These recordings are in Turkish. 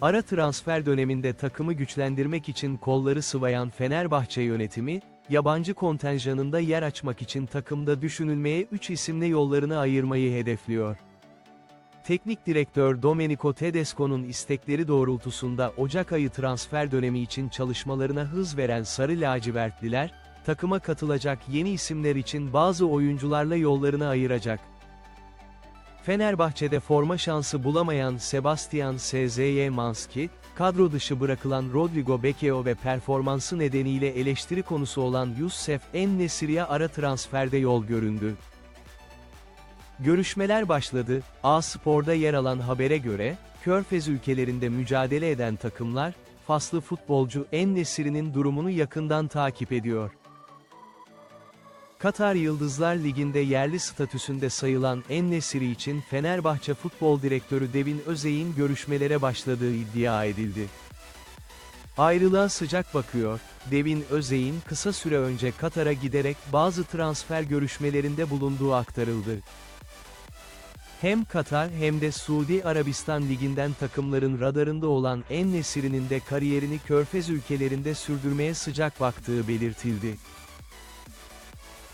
Ara transfer döneminde takımı güçlendirmek için kolları sıvayan Fenerbahçe yönetimi, yabancı kontenjanında yer açmak için takımda düşünülmeye 3 isimle yollarını ayırmayı hedefliyor. Teknik direktör Domenico Tedesco'nun istekleri doğrultusunda Ocak ayı transfer dönemi için çalışmalarına hız veren Sarı Lacivertliler, takıma katılacak yeni isimler için bazı oyuncularla yollarını ayıracak. Fenerbahçe'de forma şansı bulamayan Sebastian SZY Manski, kadro dışı bırakılan Rodrigo Bekeo ve performansı nedeniyle eleştiri konusu olan Youssef En-Nesyri'ye ara transferde yol göründü. Görüşmeler başladı, A-Spor'da yer alan habere göre, Körfez ülkelerinde mücadele eden takımlar, faslı futbolcu En-Nesyri'nin durumunu yakından takip ediyor. Katar Yıldızlar Ligi'nde yerli statüsünde sayılan En-Nesyri için Fenerbahçe Futbol Direktörü Devin Özey'in görüşmelere başladığı iddia edildi. Ayrılığa sıcak bakıyor, Devin Özey'in kısa süre önce Katar'a giderek bazı transfer görüşmelerinde bulunduğu aktarıldı. Hem Katar hem de Suudi Arabistan liginden takımların radarında olan En-Nesyri'nin de kariyerini Körfez ülkelerinde sürdürmeye sıcak baktığı belirtildi.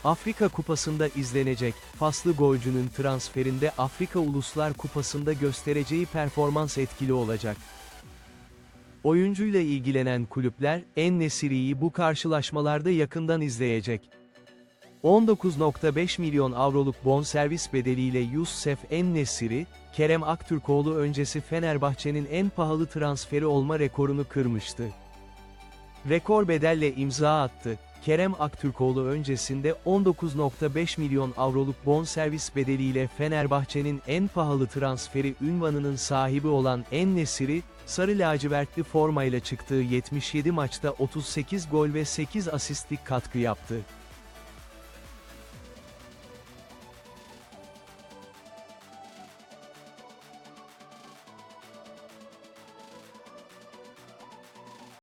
Afrika Kupası'nda izlenecek, Faslı golcünün transferinde Afrika Uluslar Kupası'nda göstereceği performans etkili olacak. Oyuncuyla ilgilenen kulüpler, En-Nesyri'yi bu karşılaşmalarda yakından izleyecek. 19.5 milyon avroluk bonservis bedeliyle Youssef En-Nesyri, Kerem Aktürkoğlu öncesi Fenerbahçe'nin en pahalı transferi olma rekorunu kırmıştı. Rekor bedelle imza attı. Kerem Aktürkoğlu öncesinde 19.5 milyon avroluk bonservis bedeliyle Fenerbahçe'nin en pahalı transferi ünvanının sahibi olan En-Nesyri, sarı lacivertli formayla çıktığı 77 maçta 38 gol ve 8 asistlik katkı yaptı.